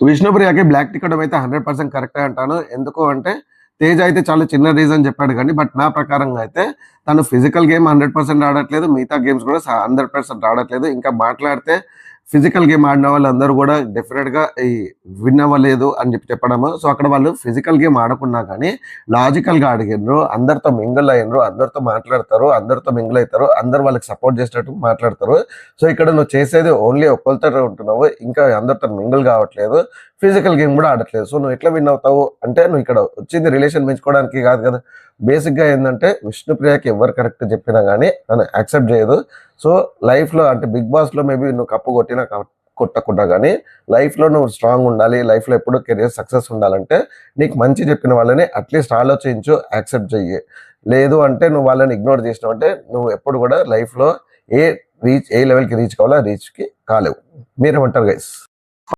విష్ణుప్రియకి black ticket అయితే hundred percent కరెక్టే అంటాను. ఎందుకు అంటే తేజ్ అయితే చాలా చిన్న రీజన్ చెప్పాడు కానీ బట్ నా ప్రకారంగా అయితే తను ఫిజికల్ గేమ్ హండ్రెడ్ పర్సెంట్ ఆడట్లేదు మిగతా గేమ్స్ కూడా హండ్రెడ్ పర్సెంట్ ఆడట్లేదు. ఇంకా మాట్లాడితే ఫిజికల్ గేమ్ ఆడిన వాళ్ళందరూ కూడా డెఫినెట్గా ఈ విన్ అవ్వలేదు అని చెప్పి చెప్పడము. సో అక్కడ వాళ్ళు ఫిజికల్ గేమ్ ఆడకున్నా కానీ లాజికల్గా అడిగినారు అందరితో మింగిల్ అయినరు అందరితో మాట్లాడతారు అందరితో మింగిల్ అవుతారు అందరు వాళ్ళకి సపోర్ట్ చేసేటట్టు మాట్లాడతారు. సో ఇక్కడ నువ్వు చేసేది ఓన్లీ ఒక్కరితో ఉంటున్నావు ఇంకా అందరితో మింగిల్ కావట్లేదు. ఫిజికల్ గేమ్ కూడా ఆడట్లేదు. సో నువ్వు ఎట్లా విన్ అవుతావు అంటే నువ్వు ఇక్కడ వచ్చింది రిలేషన్ పెంచుకోవడానికి కాదు కదా. బేసిక్గా ఏంటంటే విష్ణుప్రియకి ఎవరు కరెక్ట్ చెప్పినా కానీ నన్ను యాక్సెప్ట్ చేయదు. సో లైఫ్లో అంటే బిగ్ బాస్లో మేబీ నువ్వు కప్పు కొట్టినా కొట్టకుండా కానీ లైఫ్లో నువ్వు స్ట్రాంగ్ ఉండాలి లైఫ్లో ఎప్పుడూ ఎప్పుడు కెరియర్ సక్సెస్ ఉండాలంటే నీకు మంచి చెప్పిన వాళ్ళని అట్లీస్ట్ ఆలోచించు యాక్సెప్ట్ చెయ్యి. లేదు అంటే నువ్వు వాళ్ళని ఇగ్నోర్ చేసినావు అంటే నువ్వు ఎప్పుడు కూడా లైఫ్లో ఏ రీచ్ ఏ లెవెల్కి రీచ్ కావాలో రీచ్కి కాలేవు. మీరేమంటారు గైస్